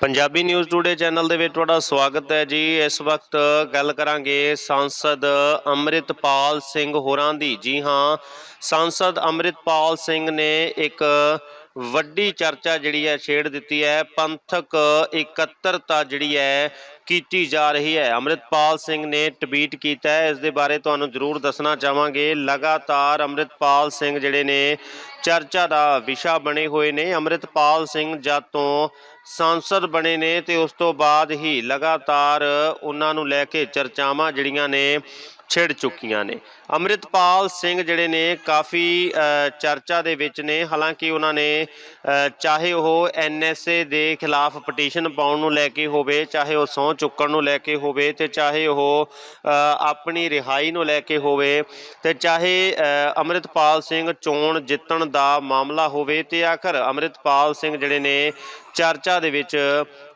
Punjabi news today channel ਦੇ ਵਿੱਚ ਤੁਹਾਡਾ ਸਵਾਗਤ ਹੈ ਜੀ। ਇਸ ਵਕਤ ਗੱਲ ਕਰਾਂਗੇ ਸੰਸਦ ਅੰਮ੍ਰਿਤਪਾਲ ਸਿੰਘ ਹੋਰਾਂ ਦੀ। ਜੀ ਹਾਂ, ਸੰਸਦ ਅੰਮ੍ਰਿਤਪਾਲ ਸਿੰਘ ਨੇ ਇੱਕ ਵੱਡੀ ਚਰਚਾ ਜਿਹੜੀ ਹੈ ਛੇੜ ਦਿੱਤੀ ਹੈ। ਪੰਥਕ ਇਕੱਤਰਤਾ ਜਿਹੜੀ ਹੈ ਕੀਤੀ ਜਾ ਰਹੀ ਹੈ। ਅੰਮ੍ਰਿਤਪਾਲ ਸਿੰਘ ਨੇ ਟਵੀਟ ਕੀਤਾ ਹੈ। ਇਸ ਦੇ ਬਾਰੇ ਤੁਹਾਨੂੰ ਜ਼ਰੂਰ ਦੱਸਣਾ ਚਾਹਾਂਗੇ। ਲਗਾਤਾਰ ਅੰਮ੍ਰਿਤਪਾਲ ਸਿੰਘ ਜਿਹੜੇ ਨੇ ਚਰਚਾ ਦਾ ਵਿਸ਼ਾ ਬਣੇ ਹੋਏ ਨੇ। ਅੰਮ੍ਰਿਤਪਾਲ ਸਿੰਘ ਜਦ ਤੋਂ ਸੰਸਦ ਬਣੇ ਨੇ ਤੇ ਉਸ ਤੋਂ ਬਾਅਦ ਹੀ ਲਗਾਤਾਰ ਉਹਨਾਂ ਨੂੰ ਲੈ ਕੇ ਚਰਚਾਵਾਂ ਜਿਹੜੀਆਂ ਨੇ ਛਿੜ ਚੁੱਕੀਆਂ ਨੇ। ਅੰਮ੍ਰਿਤਪਾਲ ਸਿੰਘ ਜਿਹੜੇ ਨੇ ਕਾਫੀ ਚਰਚਾ ਦੇ ਵਿੱਚ ਨੇ। ਹਾਲਾਂਕਿ ਉਹਨਾਂ ਨੇ ਚਾਹੇ ਉਹ ਐਨਐਸਏ ਦੇ ਖਿਲਾਫ ਪਟੀਸ਼ਨ ਪਾਉਣ ਨੂੰ ਲੈ ਕੇ ਹੋਵੇ ਚਾਹੇ ਉਹ ਸਹੁੰ ਚੁੱਕਣ ਨੂੰ ਲੈ ਕੇ ਹੋਵੇ ਤੇ ਚਾਹੇ ਉਹ ਆਪਣੀ ਰਿਹਾਈ ਨੂੰ ਲੈ ਕੇ ਹੋਵੇ ਤੇ ਚਾਹੇ ਅ, ਅੰਮ੍ਰਿਤਪਾਲ ਸਿੰਘ ਚੋਣ ਜਿੱਤਣ ਦਾ ਮਾਮਲਾ ਹੋਵੇ ਤੇ ਆਖਰ ਅੰਮ੍ਰਿਤਪਾਲ ਸਿੰਘ ਜਿਹੜੇ ਨੇ ਚਰਚਾ ਦੇ ਵਿੱਚ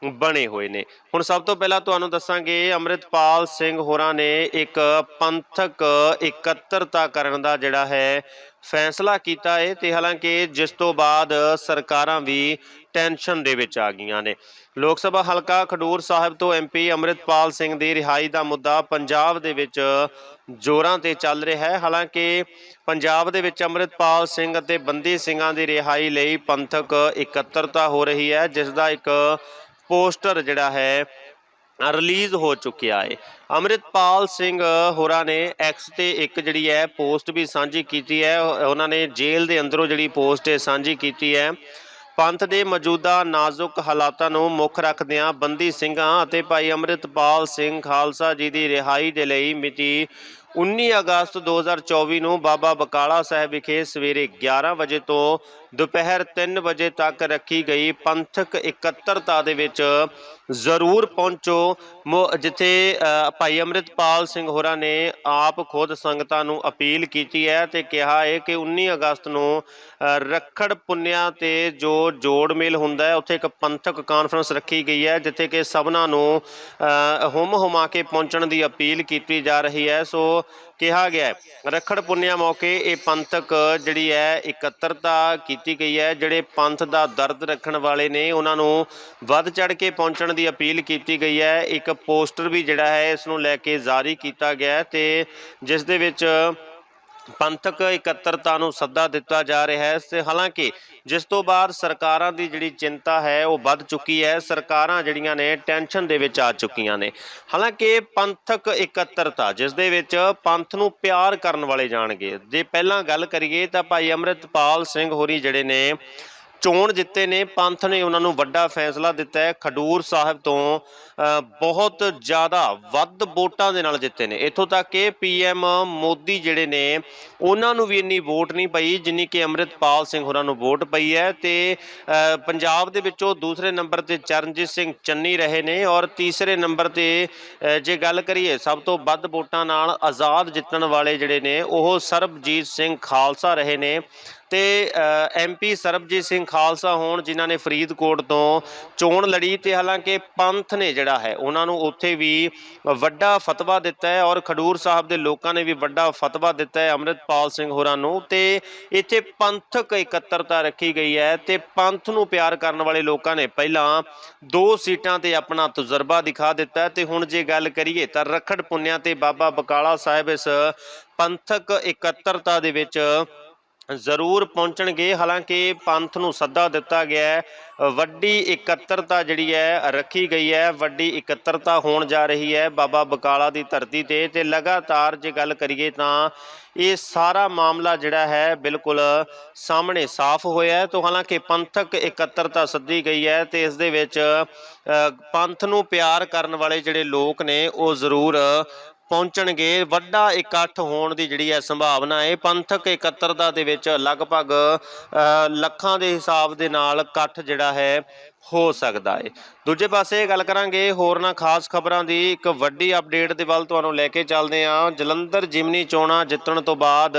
ਬਣੇ ਹੋਏ ਨੇ। ਹੁਣ ਸਭ ਤੋਂ ਪਹਿਲਾਂ ਤੁਹਾਨੂੰ ਦੱਸਾਂਗੇ, ਅੰਮ੍ਰਿਤਪਾਲ ਸਿੰਘ ਹੋਰਾਂ ਨੇ ਇੱਕ ਪੰਥਕ ਇਕੱਤਰਤਾ ਕਰਨ ਦਾ ਜਿਹੜਾ ਹੈ, ਫੈਸਲਾ ਕੀਤਾ ਹੈ ਤੇ ਹਾਲਾਂਕਿ ਜਿਸ ਤੋਂ ਬਾਅਦ ਸਰਕਾਰਾਂ ਵੀ ਟੈਨਸ਼ਨ ਦੇ ਵਿੱਚ ਆ ਗਈਆਂ ਨੇ। ਲੋਕ ਸਭਾ ਹਲਕਾ ਖਡੂਰ ਸਾਹਿਬ ਤੋਂ ਐਮਪੀ ਅੰਮ੍ਰਿਤਪਾਲ ਸਿੰਘ ਦੀ ਰਿਹਾਈ ਦਾ ਮੁੱਦਾ ਪੰਜਾਬ ਦੇ ਵਿੱਚ ਜ਼ੋਰਾਂ ਤੇ ਚੱਲ ਰਿਹਾ ਹੈ। ਹਾਲਾਂਕਿ ਪੰਜਾਬ ਦੇ ਵਿੱਚ ਅੰਮ੍ਰਿਤਪਾਲ ਸਿੰਘ ਅਤੇ ਬੰਦੀ ਸਿੰਘਾਂ ਦੀ ਰਿਹਾਈ ਲਈ ਪੰਥਕ ਇਕੱਤਰਤਾ ਹੋ ਰਹੀ ਹੈ, ਜਿਸ ਦਾ ਇੱਕ ਪੋਸਟਰ ਜਿਹੜਾ ਹੈ, ਰਿਲੀਜ਼ ਹੋ ਚੁੱਕਿਆ ਹੈ। ਅੰਮ੍ਰਿਤਪਾਲ ਸਿੰਘ ਹੋਰਾਂ ਨੇ ਐਕਸ ਤੇ ਇੱਕ ਜਿਹੜੀ ਹੈ, ਪੋਸਟ ਵੀ ਸਾਂਝੀ ਕੀਤੀ ਹੈ। ਉਹਨਾਂ ਨੇ ਜੇਲ੍ਹ ਦੇ ਅੰਦਰੋਂ ਜਿਹੜੀ ਪੋਸਟ ਹੈ, ਸਾਂਝੀ ਕੀਤੀ ਹੈ। ਪੰਥ ਦੇ ਮੌਜੂਦਾ ਨਾਜ਼ੁਕ ਹਾਲਾਤਾਂ ਨੂੰ ਮੁੱਖ ਰੱਖਦਿਆਂ ਬੰਦੀ ਸਿੰਘਾਂ ਅਤੇ ਭਾਈ ਅੰਮ੍ਰਿਤਪਾਲ ਸਿੰਘ ਖਾਲਸਾ ਜੀ ਦੀ ਰਿਹਾਈ ਦੇ ਲਈ ਮਿਤੀ 19 ਅਗਸਤ 2024 ਨੂੰ ਬਾਬਾ ਬਕਾਲਾ ਸਾਹਿਬ ਵਿਖੇ ਸਵੇਰੇ 11 ਵਜੇ ਤੋਂ ਦੁਪਹਿਰ 3 ਵਜੇ ਤੱਕ ਰੱਖੀ ਗਈ ਪੰਥਕ ਇਕੱਤਰਤਾ ਦੇ ਵਿੱਚ ਜ਼ਰੂਰ ਪਹੁੰਚੋ। ਮੋ- ਜਿੱਥੇ ਭਾਈ ਅੰਮ੍ਰਿਤਪਾਲ ਸਿੰਘ ਹੋਰਾਂ ਨੇ ਆਪ ਖੁਦ ਸੰਗਤਾਂ ਨੂੰ ਅਪੀਲ ਕੀਤੀ ਹੈ ਤੇ ਕਿਹਾ ਹੈ ਕਿ 19 ਅਗਸਤ ਨੂੰ ਰੱਖੜ ਪੁੰਨਿਆ ਤੇ ਜੋ ਜੋੜ ਮੇਲ ਹੁੰਦਾ ਹੈ, ਉੱਥੇ ਇੱਕ ਪੰਥਕ ਕਾਨਫਰੰਸ ਰੱਖੀ ਗਈ ਹੈ, ਜਿੱਥੇ ਕਿ ਸਭਨਾਂ ਨੂੰ ਹੁਮ ਹੁਮਾ ਕੇ ਪਹੁੰਚਣ ਦੀ ਅਪੀਲ ਕੀਤੀ ਜਾ ਰਹੀ ਹੈ। ਸੋ ਕਿਹਾ ਗਿਆ ਹੈ, ਰੱਖੜ ਪੁੰਨਿਆ ਮੌਕੇ ਇਹ ਪੰਥਕ ਜਿਹੜੀ ਹੈ ਇਕੱਤਰਤਾ ਕੀਤੀ ਗਈ ਹੈ। ਜਿਹੜੇ ਪੰਥ ਦਾ ਦਰਦ ਰੱਖਣ ਵਾਲੇ ਨੇ, ਉਹਨਾਂ ਨੂੰ ਵੱਧ ਚੜ ਕੇ ਪਹੁੰਚਣ ਦੀ ਅਪੀਲ ਕੀਤੀ ਗਈ ਹੈ। ਇੱਕ ਪੋਸਟਰ ਵੀ ਜਿਹੜਾ ਹੈ, ਇਸ ਨੂੰ ਲੈ ਕੇ ਜਾਰੀ ਕੀਤਾ ਗਿਆ ਹੈ ਤੇ ਜਿਸ ਦੇ ਵਿੱਚ ਪੰਥਕ ਇਕੱਤਰਤਾ ਨੂੰ ਸੱਦਾ ਦਿੱਤਾ ਜਾ ਰਿਹਾ ਹੈ। ਤੇ ਹਾਲਾਂਕਿ ਜਿਸ ਤੋਂ ਬਾਅਦ ਸਰਕਾਰਾਂ ਦੀ ਜਿਹੜੀ ਚਿੰਤਾ ਹੈ, ਉਹ ਵੱਧ ਚੁੱਕੀ ਹੈ। ਸਰਕਾਰਾਂ ਜਿਹੜੀਆਂ ਨੇ, ਟੈਨਸ਼ਨ ਦੇ ਵਿੱਚ ਆ ਚੁੱਕੀਆਂ ਨੇ। ਹਾਲਾਂਕਿ ਪੰਥਕ ਇਕੱਤਰਤਾ, ਜਿਸ ਦੇ ਵਿੱਚ ਪੰਥ ਨੂੰ ਪਿਆਰ ਕਰਨ ਵਾਲੇ ਜਾਣਗੇ। ਜੇ ਪਹਿਲਾਂ ਗੱਲ ਕਰੀਏ ਤਾਂ ਭਾਈ ਅੰਮ੍ਰਿਤਪਾਲ ਸਿੰਘ ਹੋਰੀ ਜਿਹੜੇ ਨੇ ਚੋਣ ਜਿੱਤੇ ਨੇ, ਪੰਥ ਨੇ ਉਹਨਾਂ ਨੂੰ ਵੱਡਾ ਫੈਸਲਾ ਦਿੱਤਾ ਹੈ। ਖਡੂਰ ਸਾਹਿਬ ਤੋਂ ਬਹੁਤ ਜ਼ਿਆਦਾ ਵੱਧ ਵੋਟਾਂ ਦੇ ਨਾਲ ਜਿੱਤੇ ਨੇ। ਇੱਥੋਂ ਤੱਕ ਕਿ ਪੀਐਮ ਮੋਦੀ ਜਿਹੜੇ ਨੇ, ਉਹਨਾਂ ਨੂੰ ਵੀ ਇੰਨੀ ਵੋਟ ਨਹੀਂ ਪਈ, ਜਿੰਨੀ ਕਿ ਅੰਮ੍ਰਿਤਪਾਲ ਸਿੰਘ ਹੋਰਾਂ ਨੂੰ ਵੋਟ ਪਈ ਹੈ। ਤੇ ਪੰਜਾਬ ਦੇ ਵਿੱਚੋਂ ਦੂਸਰੇ ਨੰਬਰ ਤੇ ਚਰਨਜੀਤ ਸਿੰਘ ਚੰਨੀ ਰਹੇ ਨੇ ਔਰ ਤੀਸਰੇ ਨੰਬਰ ਤੇ ਜੇ ਗੱਲ ਕਰੀਏ, ਸਭ ਤੋਂ ਵੱਧ ਵੋਟਾਂ ਨਾਲ ਆਜ਼ਾਦ ਜਿੱਤਣ ਵਾਲੇ ਜਿਹੜੇ ਨੇ, ਉਹ ਸਰਬਜੀਤ ਸਿੰਘ ਖਾਲਸਾ ਰਹੇ ਨੇ। ਤੇ ਐਮਪੀ ਸਰਬਜੀਤ ਸਿੰਘ ਖਾਲਸਾ ਹੋਣ, ਜਿਨ੍ਹਾਂ ਨੇ ਫਰੀਦਕੋਟ ਤੋਂ ਚੋਣ ਲੜੀ ਤੇ ਹਾਲਾਂਕਿ ਪੰਥ ਨੇ ਜਿਹੜਾ ਹੈ, ਉਹਨਾਂ ਨੂੰ ਉੱਥੇ ਵੀ ਵੱਡਾ ਫਤਵਾ ਦਿੱਤਾ ਹੈ ਔਰ ਖਡੂਰ ਸਾਹਿਬ ਦੇ ਲੋਕਾਂ ਨੇ ਵੀ ਵੱਡਾ ਫਤਵਾ ਦਿੱਤਾ ਹੈ ਅੰਮ੍ਰਿਤਪਾਲ ਸਿੰਘ ਹੋਰਾਂ ਨੂੰ ਤੇ ਇੱਥੇ ਪੰਥਕ ਇਕੱਤਰਤਾ ਰੱਖੀ ਗਈ ਹੈ ਤੇ ਪੰਥ ਨੂੰ ਪਿਆਰ ਕਰਨ ਵਾਲੇ ਲੋਕਾਂ ਨੇ ਪਹਿਲਾਂ ਦੋ ਸੀਟਾਂ ਤੇ ਆਪਣਾ ਤਜਰਬਾ ਦਿਖਾ ਦਿੱਤਾ ਹੈ ਤੇ ਹੁਣ ਜੇ ਗੱਲ ਕਰੀਏ ਤਾਂ ਰਖੜ ਪੁੰਨਿਆ ਤੇ ਬਾਬਾ ਬਕਾਲਾ ਸਾਹਿਬ ਇਸ ਪੰਥਕ ਇਕੱਤਰਤਾ ਦੇ ਵਿੱਚ ਜ਼ਰੂਰ ਪਹੁੰਚਣਗੇ। ਹਾਲਾਂਕਿ ਪੰਥ ਨੂੰ ਸੱਦਾ ਦਿੱਤਾ ਗਿਆ ਹੈ, ਵੱਡੀ ਇਕੱਤਰਤਾ ਜਿਹੜੀ ਹੈ ਰੱਖੀ ਗਈ ਹੈ, ਵੱਡੀ ਇਕੱਤਰਤਾ ਹੋਣ ਜਾ ਰਹੀ ਹੈ ਬਾਬਾ ਬਕਾਲਾ ਦੀ ਧਰਤੀ ਤੇ। ਤੇ ਲਗਾਤਾਰ ਜੇ ਗੱਲ ਕਰੀਏ ਤਾਂ ਇਹ ਸਾਰਾ ਮਾਮਲਾ ਜਿਹੜਾ ਹੈ ਬਿਲਕੁਲ ਸਾਹਮਣੇ ਸਾਫ਼ ਹੋਇਆ ਹੈ। ਤੋਂ ਹਾਲਾਂਕਿ ਪੰਥਕ ਇਕੱਤਰਤਾ ਸੱਦੀ ਗਈ ਹੈ ਤੇ ਇਸ ਦੇ ਵਿੱਚ ਪੰਥ ਨੂੰ ਪਿਆਰ ਕਰਨ ਵਾਲੇ ਜਿਹੜੇ ਲੋਕ ਨੇ, ਉਹ ਜ਼ਰੂਰ ਪਹੁੰਚਣਗੇ। ਵੱਡਾ ਇਕੱਠ ਹੋਣ ਦੀ ਜਿਹੜੀ ਹੈ ਸੰਭਾਵਨਾ ਹੈ। ਪੰਥਕ ਇਕੱਤਰਤਾ ਦੇ ਵਿੱਚ ਲਗਭਗ ਲੱਖਾਂ ਦੇ ਹਿਸਾਬ ਦੇ ਨਾਲ ਇਕੱਠ ਜਿਹੜਾ ਹੈ ਹੋ ਸਕਦਾ ਹੈ। ਦੂਜੇ ਪਾਸੇ ਗੱਲ ਕਰਾਂਗੇ ਹੋਰਨਾਂ ਖਾਸ ਖਬਰਾਂ ਦੀ। ਇੱਕ ਵੱਡੀ ਅਪਡੇਟ ਦੇ ਵੱਲ ਤੁਹਾਨੂੰ ਲੈ ਕੇ ਚੱਲਦੇ ਹਾਂ। ਜਲੰਧਰ ਜਿਮਨੀ ਚੋਣਾਂ ਜਿੱਤਣ ਤੋਂ ਬਾਅਦ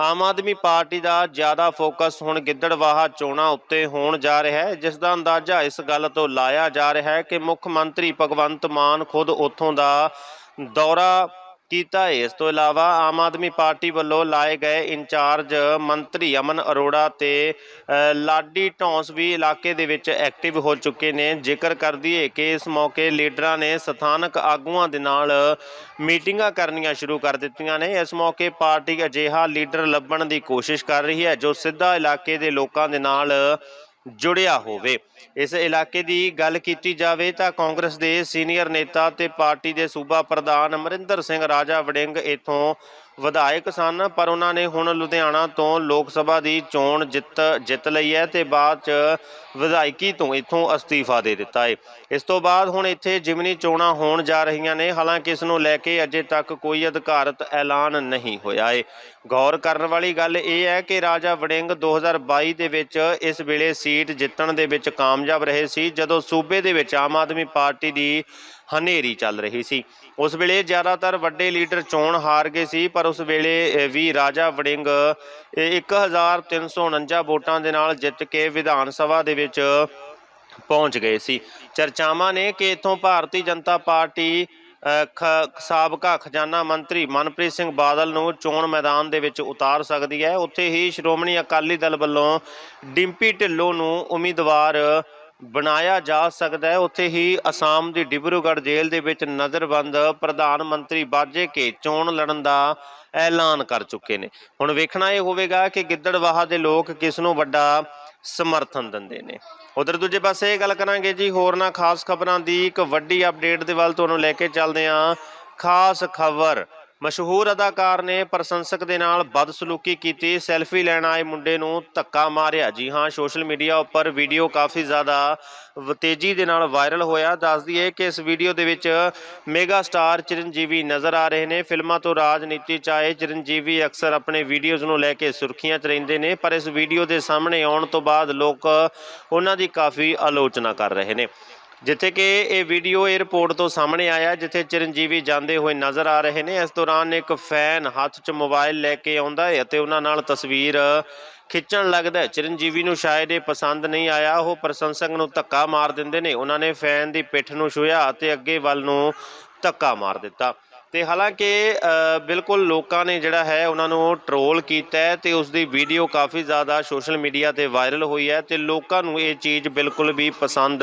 ਆਮ ਆਦਮੀ ਪਾਰਟੀ ਦਾ ਜ਼ਿਆਦਾ ਫੋਕਸ ਹੁਣ ਗਿੱਦੜਵਾਹਾ ਚੋਣਾਂ ਉੱਤੇ ਹੋਣ ਜਾ ਰਿਹਾ ਹੈ। ਜਿਸ ਦਾ ਅੰਦਾਜ਼ਾ ਇਸ ਗੱਲ ਤੋਂ ਲਾਇਆ ਜਾ ਰਿਹਾ ਹੈ ਕਿ ਮੁੱਖ ਮੰਤਰੀ ਭਗਵੰਤ ਮਾਨ ਖੁਦ ਉੱਥੋਂ ਦਾ ਦੌਰਾ ਕੀਤਾ। ਹੈ ਇਸ ਤੋਂ ਇਲਾਵਾ ਆਮ ਆਦਮੀ ਪਾਰਟੀ ਵੱਲੋਂ ਲਾਏ ਗਏ ਇੰਚਾਰਜ ਮੰਤਰੀ ਅਮਨ ਅਰੋੜਾ ਤੇ ਲਾਡੀ ਢੌਂਸ ਵੀ ਇਲਾਕੇ ਦੇ ਵਿੱਚ ਐਕਟਿਵ ਹੋ ਚੁੱਕੇ ਨੇ। ਜ਼ਿਕਰ ਕਰ ਦਈਏ ਕਿ ਇਸ ਮੌਕੇ ਲੀਡਰਾਂ ਨੇ ਸਥਾਨਕ ਆਗੂਆਂ ਦੇ ਨਾਲ ਮੀਟਿੰਗਾਂ ਕਰਨੀਆਂ ਸ਼ੁਰੂ ਕਰ ਦਿੱਤੀਆਂ ਨੇ। ਇਸ ਮੌਕੇ ਪਾਰਟੀ ਅਜਿਹਾ ਲੀਡਰ ਲੱਭਣ ਦੀ ਕੋਸ਼ਿਸ਼ ਕਰ ਰਹੀ ਹੈ, ਜੋ ਸਿੱਧਾ ਇਲਾਕੇ ਦੇ ਲੋਕਾਂ ਦੇ ਨਾਲ ਜੁੜਿਆ ਹੋਵੇ। ਇਸ ਇਲਾਕੇ ਦੀ ਗੱਲ ਕੀਤੀ ਜਾਵੇ ਤਾਂ ਕਾਂਗਰਸ ਦੇ ਸੀਨੀਅਰ ਨੇਤਾ ਤੇ ਪਾਰਟੀ ਦੇ ਸੂਬਾ ਪ੍ਰਧਾਨ ਅਮਰਿੰਦਰ ਸਿੰਘ ਰਾਜਾ ਵੜਿੰਗ ਇਥੋਂ ਵਿਧਾਇਕ ਸਨ, ਪਰ ਉਹਨਾਂ ਨੇ ਹੁਣ ਲੁਧਿਆਣਾ ਤੋਂ ਲੋਕ ਸਭਾ ਦੀ ਚੋਣ ਜਿੱਤ ਜਿੱਤ ਲਈ ਹੈ ਤੇ ਬਾਅਦ ਚ ਵਿਧਾਇਕੀ ਤੋਂ ਇਥੋਂ ਅਸਤੀਫਾ ਦੇ ਦਿੱਤਾ ਹੈ ਇਸ ਤੋਂ ਬਾਅਦ ਹੁਣ ਇੱਥੇ ਜਿਮਨੀ ਚੋਣਾਂ ਹੋਣ ਜਾ ਰਹੀਆਂ ਨੇ, ਹਾਲਾਂਕਿ ਇਸ ਨੂੰ ਲੈ ਕੇ ਅਜੇ ਤੱਕ ਕੋਈ ਅਧਿਕਾਰਤ ਐਲਾਨ ਨਹੀਂ ਹੋਇਆ ਹੈ ਗੌਰ ਕਰਨ ਵਾਲੀ ਗੱਲ ਇਹ ਹੈ ਕਿ ਰਾਜਾ ਵੜਿੰਗ 2022 ਦੇ ਵਿੱਚ ਇਸ ਵੇਲੇ ਸੀ ਸੀਟ ਜਿੱਤਣ ਦੇ ਵਿੱਚ ਕਾਮਯਾਬ ਰਹੇ ਸੀ, ਜਦੋਂ ਸੂਬੇ ਦੇ ਵਿੱਚ ਆਮ ਆਦਮੀ ਪਾਰਟੀ ਦੀ ਹਨੇਰੀ ਚੱਲ ਰਹੀ ਸੀ। ਉਸ ਵੇਲੇ ਜ਼ਿਆਦਾਤਰ ਵੱਡੇ ਲੀਡਰ ਚੋਣ ਹਾਰ ਗਏ ਸੀ, ਪਰ ਉਸ ਵੇਲੇ ਵੀ ਰਾਜਾ ਵੜਿੰਗ ਇਹ 1349 ਵੋਟਾਂ ਦੇ ਨਾਲ ਜਿੱਤ ਕੇ ਵਿਧਾਨ ਸਭਾ ਦੇ ਵਿੱਚ ਪਹੁੰਚ ਗਏ ਸੀ। ਚਰਚਾਵਾਂ ਨੇ ਕਿ ਇਥੋਂ ਭਾਰਤੀ ਜਨਤਾ ਪਾਰਟੀ ਸਾਬਕਾ ਖਜ਼ਾਨਾ ਮੰਤਰੀ ਮਨਪ੍ਰੀਤ ਸਿੰਘ ਬਾਦਲ ਨੂੰ ਚੋਣ ਮੈਦਾਨ ਦੇ ਵਿੱਚ ਉਤਾਰ ਸਕਦੀ ਹੈ। ਉੱਥੇ ਹੀ ਸ਼੍ਰੋਮਣੀ ਅਕਾਲੀ ਦਲ ਵੱਲੋਂ ਡਿੰਪੀ ਢਿੱਲੋਂ ਨੂੰ ਉਮੀਦਵਾਰ ਬਣਾਇਆ ਜਾ ਸਕਦਾ ਹੈ। ਉੱਥੇ ਹੀ ਅਸਾਮ ਦੀ ਡਿਬਰੂਗੜ੍ਹ ਜੇਲ੍ਹ ਦੇ ਵਿੱਚ ਨਜ਼ਰਬੰਦ ਪ੍ਰਧਾਨ ਮੰਤਰੀ ਬਾਜੇ ਕੇ ਚੋਣ ਲੜਨ ਦਾ ਐਲਾਨ ਕਰ ਚੁੱਕੇ ਨੇ। ਹੁਣ ਵੇਖਣਾ ਇਹ ਹੋਵੇਗਾ ਕਿ ਗਿੱਦੜਵਾਹਾ ਦੇ ਲੋਕ ਕਿਸ ਨੂੰ ਵੱਡਾ ਸਮਰਥਨ ਦਿੰਦੇ ਨੇ। ਉਧਰ ਦੂਜੇ ਪਾਸੇ ਇਹ ਗੱਲ ਕਰਾਂਗੇ ਜੀ ਹੋਰਨਾਂ ਖਾਸ ਖਬਰਾਂ ਦੀ ਇੱਕ ਵੱਡੀ ਅਪਡੇਟ ਦੇ ਵੱਲ ਤੁਹਾਨੂੰ ਲੈ ਕੇ ਚੱਲਦੇ ਹਾਂ। ਖਾਸ ਖਬਰ ਮਸ਼ਹੂਰ ਅਦਾਕਾਰ ਨੇ ਪ੍ਰਸ਼ੰਸਕ ਦੇ ਨਾਲ ਬਦਸਲੂਕੀ ਕੀਤੀ, ਸੈਲਫੀ ਲੈਣ ਆਏ ਮੁੰਡੇ ਨੂੰ ਧੱਕਾ ਮਾਰਿਆ। ਜੀ ਹਾਂ, ਸੋਸ਼ਲ ਮੀਡੀਆ ਉੱਪਰ ਵੀਡੀਓ ਕਾਫੀ ਜ਼ਿਆਦਾ ਤੇਜ਼ੀ ਦੇ ਨਾਲ ਵਾਇਰਲ ਹੋਇਆ। ਦੱਸ ਦਈਏ ਕਿ ਇਸ ਵੀਡੀਓ ਦੇ ਵਿੱਚ ਮੈਗਾ ਸਟਾਰ ਚਿਰੰਜੀਵੀ ਨਜ਼ਰ ਆ ਰਹੇ ਨੇ। ਫਿਲਮਾਂ ਤੋਂ ਰਾਜਨੀਤੀ ਚ ਆਏ ਚਿਰੰਜੀਵੀ ਅਕਸਰ ਆਪਣੇ ਵੀਡੀਓਜ਼ ਨੂੰ ਲੈ ਕੇ ਸੁਰਖੀਆਂ 'ਚ ਰਹਿੰਦੇ ਨੇ, ਪਰ ਇਸ ਵੀਡੀਓ ਦੇ ਸਾਹਮਣੇ ਆਉਣ ਤੋਂ ਬਾਅਦ ਲੋਕ ਉਹਨਾਂ ਦੀ ਕਾਫੀ ਆਲੋਚਨਾ ਕਰ ਰਹੇ ਨੇ। ਜਿੱਥੇ ਕਿ ਇਹ ਵੀਡੀਓ 에ਅਰਪੋਰਟ ਤੋਂ ਸਾਹਮਣੇ ਆਇਆ ਜਿੱਥੇ ਚਿਰੰਜੀਵੀ ਜਾਂਦੇ ਹੋਏ ਨਜ਼ਰ ਆ ਰਹੇ ਨੇ। ਇਸ ਦੌਰਾਨ ਇੱਕ ਫੈਨ ਹੱਥ 'ਚ ਮੋਬਾਈਲ ਲੈ ਕੇ ਆਉਂਦਾ ਹੈ ਅਤੇ ਉਹਨਾਂ ਨਾਲ ਤਸਵੀਰ ਖਿੱਚਣ ਲੱਗਦਾ ਹੈ। ਚਿਰੰਜੀਵੀ ਨੂੰ ਸ਼ਾਇਦ ਇਹ ਪਸੰਦ ਨਹੀਂ ਆਇਆ। ਉਹ ਪ੍ਰਸ਼ੰਸਕ ਨੂੰ ਧੱਕਾ ਮਾਰ ਦਿੰਦੇ ਨੇ। ਉਹਨਾਂ ਨੇ ਫੈਨ ਦੀ ਪਿੱਠ ਨੂੰ ਛੂਹਿਆ ਅਤੇ ਅੱਗੇ ਵੱਲ ਨੂੰ ਧੱਕਾ ਮਾਰ ਦਿੱਤਾ। ਤੇ ਹਾਲਾਂਕਿ ਬਿਲਕੁਲ ਲੋਕਾਂ ਨੇ ਜਿਹੜਾ ਹੈ, ਉਹਨਾਂ ਨੂੰ ਟਰੋਲ ਕੀਤਾ ਹੈ ਤੇ ਉਸ ਦੀ ਵੀਡੀਓ ਕਾਫੀ ਜ਼ਿਆਦਾ ਸੋਸ਼ਲ ਮੀਡੀਆ ਤੇ ਵਾਇਰਲ ਹੋਈ ਹੈ ਤੇ ਲੋਕਾਂ ਨੂੰ ਇਹ ਚੀਜ਼ ਬਿਲਕੁਲ ਵੀ ਪਸੰਦ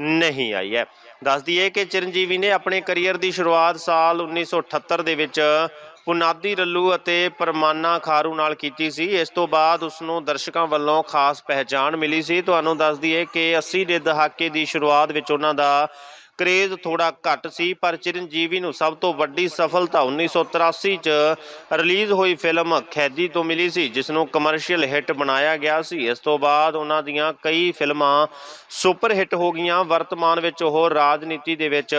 ਨਹੀਂ ਆਈ ਹੈ। ਦੱਸ ਦਈਏ ਕਿ ਚਿਰੰਜੀਵੀ ਨੇ ਆਪਣੇ ਕੈਰੀਅਰ ਦੀ ਸ਼ੁਰੂਆਤ ਸਾਲ 1978 ਦੇ ਵਿੱਚ ਪੁਨਾਦੀ ਰੱਲੂ ਅਤੇ ਪਰਮਾਨਾ ਖਾਰੂ ਨਾਲ ਕੀਤੀ ਸੀ। ਇਸ ਤੋਂ ਬਾਅਦ ਉਸ ਨੂੰ ਦਰਸ਼ਕਾਂ ਵੱਲੋਂ ਖਾਸ ਪਹਿਚਾਣ ਮਿਲੀ ਸੀ। ਤੁਹਾਨੂੰ ਦੱਸ ਦਈਏ ਕਿ 80 ਦੇ ਦਹਾਕੇ ਦੀ ਸ਼ੁਰੂਆਤ ਵਿੱਚ ਉਹਨਾਂ ਦਾ ਕਰੇਜ਼ ਥੋੜਾ ਘੱਟ ਸੀ, ਪਰ ਚਿਰੰਜੀਵੀ ਨੂੰ ਸਭ ਤੋਂ ਵੱਡੀ ਸਫਲਤਾ 1983 ਚ ਰਿਲੀਜ਼ ਹੋਈ ਫਿਲਮ ਖੈਦੀ ਤੋਂ ਮਿਲੀ ਸੀ ਜਿਸ ਨੂੰ ਕਮਰਸ਼ੀਅਲ ਹਿੱਟ ਬਣਾਇਆ ਗਿਆ ਸੀ। ਇਸ ਤੋਂ ਬਾਅਦ ਉਹਨਾਂ ਦੀਆਂ ਕਈ ਫਿਲਮਾਂ ਸੁਪਰ ਹਿੱਟ ਹੋ ਗਈਆਂ। ਵਰਤਮਾਨ ਵਿੱਚ ਉਹ ਰਾਜਨੀਤੀ ਦੇ ਵਿੱਚ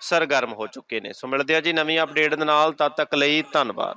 ਸਰਗਰਮ ਹੋ ਚੁੱਕੇ ਨੇ। ਸੋ ਮਿਲਦੇ ਆ ਜੀ ਨਵੀਂ ਅਪਡੇਟ ਦੇ ਨਾਲ, ਤਦ ਤੱਕ ਲਈ ਧੰਨਵਾਦ।